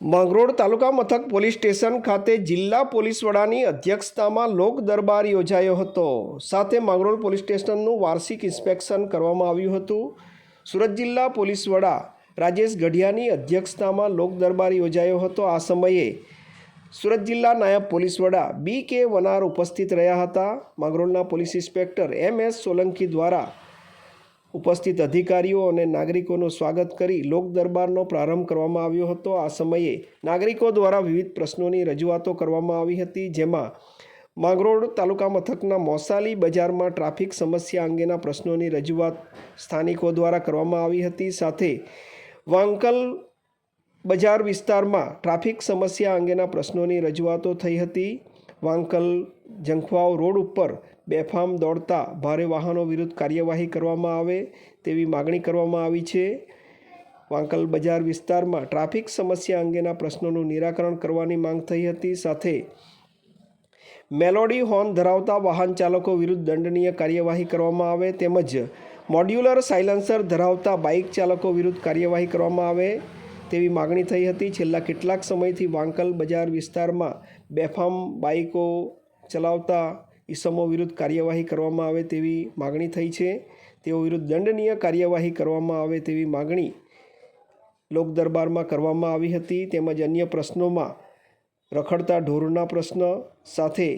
માંગરોળ તાલુકા મથક police station ખાતે જિલ્લા પોલીસ વડાની અધ્યક્ષતામાં લોક દરબાર યોજાયો હતો. સાથે માંગરોળ પોલીસ સ્ટેશનનું વાર્ષિક ઇન્સ્પેક્શન કરવામાં આવ્યું હતું. સુરત જિલ્લા પોલીસ વડા રાજેશ ગઢિયાની અધ્યક્ષતામાં લોક દરબાર યોજાયો હતો. આ સમયે સુરત જિલ્લા નાયબ પોલીસ વડા બી કે વનાર ઉપસ્થિત રહ્યા હતા. માંગરોળના police inspector M S Solanki દ્વારા ઉપસ્થિત અધિકારીઓ અને નાગરિકોનું સ્વાગત કરી લોક દરબારનો પ્રારંભ કરવામાં આવ્યો હતો. આ સમયે નાગરિકો દ્વારા વિવિધ પ્રશ્નોની રજૂઆતો કરવામાં આવી હતી, જેમાં માંગરોળ તાલુકા મથકના મોસાલી બજારમાં ટ્રાફિક સમસ્યા અંગેના પ્રશ્નોની રજૂઆત સ્થાનિકો દ્વારા કરવામાં આવી હતી. સાથે વાંકલ બજાર વિસ્તારમાં ટ્રાફિક સમસ્યા અંગેના પ્રશ્નોની રજૂઆતો થઈ હતી. વાંકલ જંખવાવ રોડ ઉપર બેફામ દોડતા ભારે વાહનો વિરુદ્ધ કાર્યવાહી કરવામાં આવે તેવી માગણી કરવામાં આવી છે. વાંકલ બજાર વિસ્તારમાં ટ્રાફિક સમસ્યા અંગેના પ્રશ્નોનું નિરાકરણ કરવાની માંગ થઈ હતી. સાથે મેલોડી હોર્ન ધરાવતા વાહન ચાલકો વિરુદ્ધ દંડનીય કાર્યવાહી કરવામાં આવે તેમજ મોડ્યુલર સાયલન્સર ધરાવતા બાઇક ચાલકો વિરુદ્ધ કાર્યવાહી કરવામાં આવે. તેવી માગણી થઈ હતી. છેલ્લા કેટલાક સમયથી વાંકલ બજાર વિસ્તારમાં બેફામ બાઇકો ચલાવતા ઈસમો વિરુદ્ધ કાર્યવાહી કરવામાં આવે તેવી માગણી થઈ છે. તેઓ વિરુદ્ધ દંડનીય કાર્યવાહી કરવામાં આવે તેવી માગણી લોક દરબારમાં કરવામાં આવી હતી. તેમજ અન્ય પ્રશ્નોમાં રખડતા ઢોરના પ્રશ્ન સાથે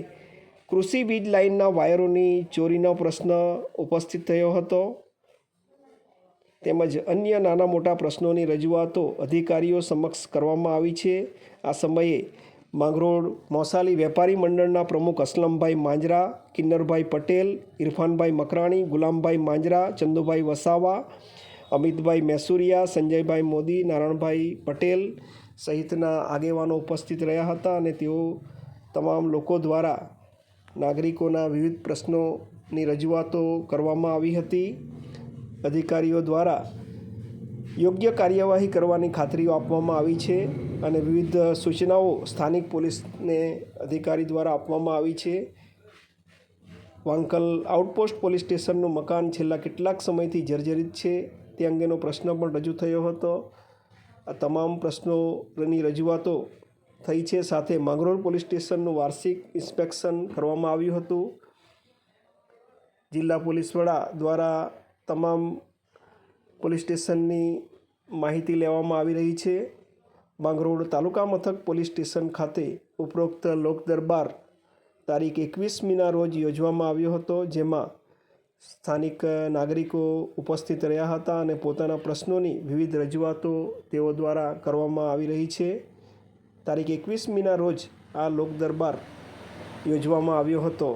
કૃષિ વીજ લાઇનના વાયરોની ચોરીનો પ્રશ્ન ઉપસ્થિત થયો હતો. તેમજ અન્ય નાના મોટા પ્રશ્નોની રજૂઆતો અધિકારીઓ સમક્ષ કરવામાં આવી છે. આ સમયે માંગરોળ મોસાલી વેપારી મંડળના પ્રમુખ અસલમભાઈ માંજરા, કિન્નરભાઈ પટેલ, ઇરફાનભાઈ મકરાણી, ગુલામભાઈ માંજરા, ચંદુભાઈ વસાવા, અમિતભાઈ મેસુરિયા, સંજયભાઈ મોદી, નારાયણભાઈ પટેલ સહિતના આગેવાનો ઉપસ્થિત રહ્યા હતા અને તેઓ તમામ લોકો દ્વારા નાગરિકોના વિવિધ પ્રશ્નોની રજૂઆતો કરવામાં આવી હતી. અધિકારીઓ દ્વારા યોગ્ય કાર્યવાહી કરવાની ખાતરીઓ આપવામાં આવી છે અને વિવિધ સૂચનાઓ સ્થાનિક પોલીસને અધિકારી દ્વારા આપવામાં આવી છે. વાંકલ આઉટપોસ્ટ પોલીસ સ્ટેશનનું મકાન છેલ્લા કેટલાક સમયથી જર્જરિત છે. તે અંગેનો પ્રશ્ન પણ રજૂ થયો હતો. આ તમામ પ્રશ્નોની રજૂઆતો થઈ છે. સાથે માંગરોળ પોલીસ સ્ટેશનનું વાર્ષિક ઇન્સ્પેક્શન કરવામાં આવ્યું હતું. જિલ્લા પોલીસ વડા દ્વારા તમામ પોલીસ સ્ટેશનની માહિતી લેવામાં આવી રહી છે. માંગરોળ તાલુકા મથક પોલીસ સ્ટેશન ખાતે ઉપરોક્ત લોક દરબાર તારીખ એકવીસમીના રોજ યોજવામાં આવ્યો હતો, જેમાં સ્થાનિક નાગરિકો ઉપસ્થિત રહ્યા હતા અને પોતાના પ્રશ્નોની વિવિધ રજૂઆતો તેઓ દ્વારા કરવામાં આવી રહી છે. તારીખ એકવીસમીના રોજ આ લોક દરબાર યોજવામાં આવ્યો હતો.